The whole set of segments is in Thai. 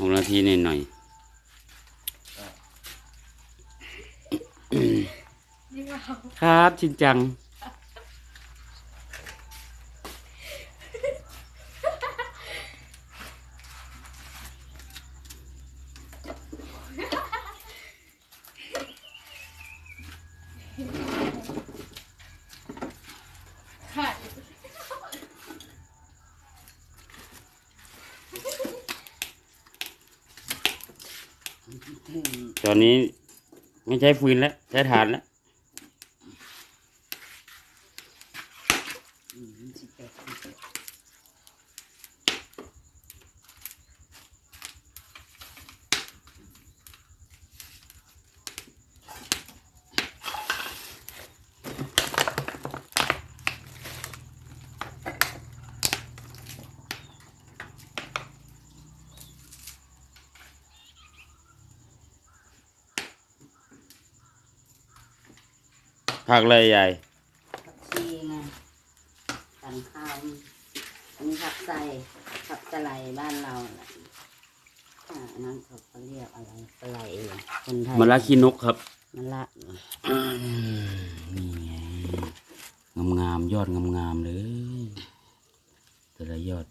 หกนาทีหน่อยหน่อยนี่เราๆครับชินจัง ตอนนี้ไม่ใช้ฟืนแล้วใช้ถ่านแล้ว ผักอะไรใหญ่ผักชีไงตันข้าวอันนี้ผักใส่ผักสไลด์บ้านเราแหละอ่าอันนั้นเขาเขาเรียกอะไรสไลด์คนไทยมะระขี้นกครับมะละอืมนี่ไงงามๆยอดงามๆเลยแต่ละยอด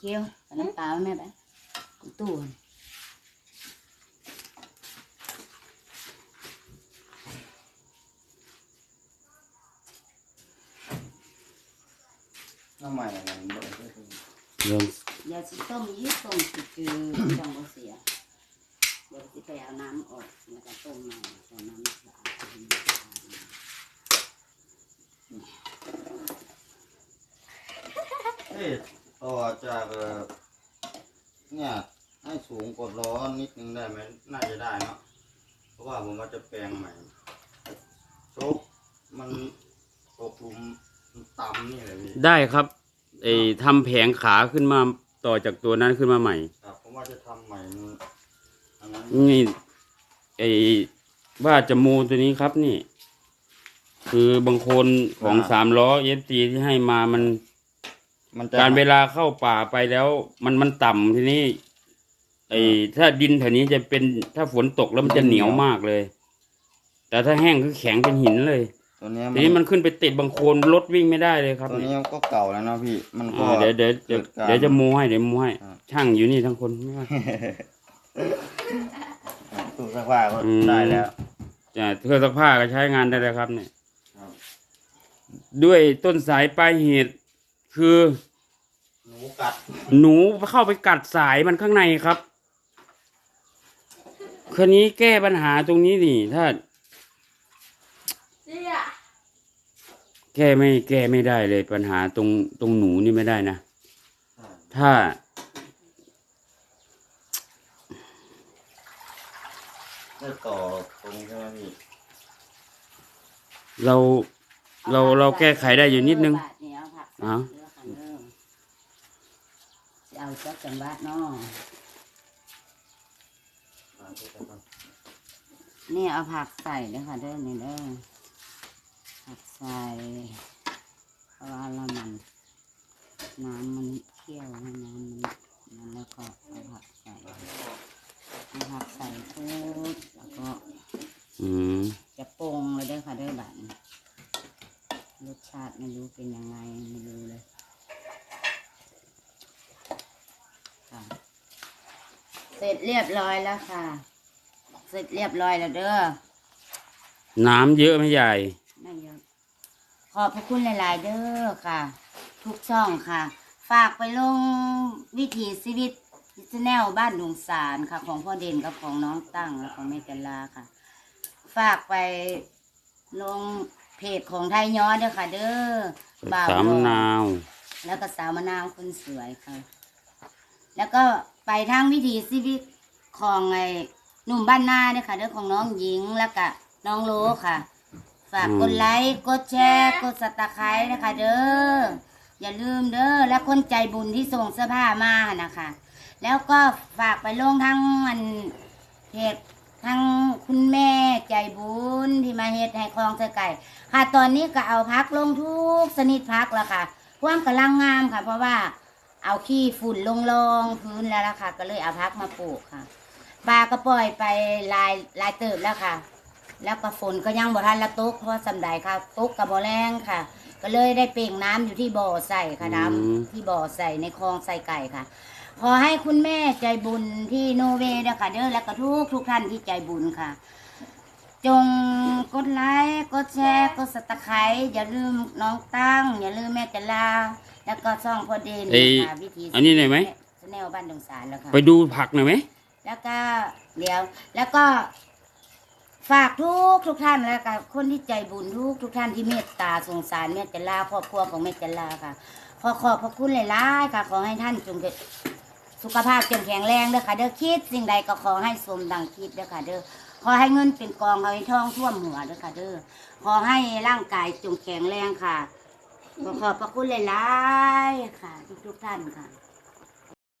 เคี่ยวกับน้ำเปล่าแม่ไปตู้ทำไมอะมันบ่ได้เริ่มอย่าสิต้มยี่ ต้มสิคือจังบ่เสียเดี๋ยวสิไปเอาน้ำออกแล้วก็ต้มใหม่ใส่น้ำสะอาดเอ้ยต่อจากเอ่อเนี่ยให้สูงกดล้อนิดนึงได้ไหมน่าจะได้เนาะเพราะว่าผมว่าจะแปลงใหม่โชคมันตกหลุมต่ำนี่แหละพี่ได้ครับไอ้ทำแผงขาขึ้นมาต่อจากตัวนั้นขึ้นมาใหม่ ครับผมว่าจะทำใหม่มันอันนั้นนี่ไอ้ว่าจะมูตัวนี้ครับนี่ คือบางคนของสามล้อเอฟซีที่ให้มามัน มันจะการเวลาเข้าป่าไปแล้ว มันมันต่ำทีนี้ไอ้ถ้าดินแถวนี้จะเป็นถ้าฝนตกแล้วมันจะเหนียวมากเลย แต่ถ้าแห้งคือแข็งเป็นหินเลย ตัวเนี้ยทีนี้มันขึ้นไปติดบางโคนรถวิ่งไม่ได้เลยครับตัวนี่นี้ก็เก่าแล้วเนาะพี่ มันก็อ่าเดี๋ยวเดี๋ยวเดี๋ยวกิการ เดี๋ยวจะมูให้เดี๋ยวมูให้อ่า ช่างอยู่นี่ทั้งคนไม่ว่า ตู้เสื้อผ้าก็อืม ได้แล้ว จะเครื่องซักผ้าก็ใช้งานได้แล้วครับ เนี่ยครับ ด้วยต้นสายปลายเหตุคือ หนูกัดหนูเข้าไปกัดสายมันข้างในครับคืนนี้แก้ปัญหาตรงนี้นี่ถ้าเนี่ยแก้ไม่แก้ไม่ได้เลยปัญหาตรงตรงหนูนี่ไม่ได้นะ ถ้า ได้ต่อตรงใช่ไหมพี่เราเราเราแก้ไขได้อยู่นิดนึง บาทเนี่ยเอาผักใส่เอาเด้อค่ะเด้อ สิเอาจักจังหวะเนาะนี่เอาผักใส่เด้อค่ะเด้อนี่เด้อผักใส่เพราะว่าเรามันน้ำมันเคี่ยวให้น้ำมันมันแล้วก็เอาผักใส่เอาผักใส่ปุ๊บแล้วก็อืมจะปรุงเลยเด้อค่ะเด้อบัดนี้รสชาติไม่รู้เป็นยังไงไม่รู้เลยค่ะ เสร็จเรียบร้อยแล้วค่ะ เสร็จเรียบร้อยแล้วเด้อ น้ำเยอะไหมใหญ่ไม่เยอะขอบพระคุณหลาย ๆ เด้อค่ะ ทุกช่องค่ะ ฝากไปลงวิถีชีวิตแนลบ้านหลวงสารค่ะ ของพ่อเด่นกับของน้องตั้งและของแม่จันลาค่ะ ฝากไปลงเพจของไทยย้อนเด้อค่ะ เด้อบ่าวสามน้อยนาว แล้วก็สาวมะนาวคนสวยค่ะ แล้วก็ไปทางวิถีชีวิตของไอ้หนุ่มบ้านนาเนี่ยค่ะเด้อของน้องหญิงแล้วก็น้องโลค่ะ ฝากกดไลค์กดแชร์กดสตาไคร้นะคะเด้ออย่าลืมเด้อและคนใจบุญที่ส่งเสื้อผ้ามานะคะ แล้วก็ฝากไปลงทั้งมันเพจทั้งคุณแม่ใจบุญที่มาเฮ็ดให้คลองเสอไก่ ค่ะตอนนี้ก็เอาพักลงทุกชนิดพักแล้วค่ะความกำลังงามค่ะ เพราะว่า เอาขี้ฝุ่นลงรองพื้นแล้วล่ะค่ะ ก็เลยเอาพักมาปลูกค่ะปลาก็ปล่อยไปหลายหลายเติบแล้วค่ะ แล้วก็ฝนก็ยังบ่ทันละตกเพราะสำใดค่ะตกกับบ่แรงค่ะ ก็เลยได้เปล่งน้ำอยู่ที่บ่อใส่ค่ะน้ำที่บ่อใส่ในคลองใส่ไก่ค่ะ ขอให้คุณแม่ใจบุญที่โนเวย์นะคะเด้อและก็ทุกทุกท่านที่ใจบุญค่ะ จงกดไลค์กดแชร์กดสตะไคร้อย่าลืมน้องตั้ง อย่าลืมแม่จะลา แล้วก็ช่องพอเดนเอ้ยค่ะวิธีอันนี้หน่อยไหม แนวบ้านดงสารแล้วค่ะ ไปดูผักหน่อยไหม แล้วก็เดี๋ยว แล้วก็ฝากทุกทุกท่านแล้วก็คนที่ใจบุญทุกทุกท่านที่เมตตาสงสารแม่จันลาครอบครัวของแม่จันลาค่ะ ขอขอบพระคุณหลายๆค่ะ ขอให้ท่านจงเกิด สุขภาพเข้มแข็งแรงเด้อค่ะเด้อคิดสิ่งใดก็ขอให้สมดังคิดเด้อค่ะเด้อขอให้เงินเป็นกองขอให้ทองท่วมหัวเด้อค่ะเด้อขอให้ร่างกายจงแข็งแรงค่ะขอขอบพระคุณหลายๆค่ะ ทุกๆท่านค่ะ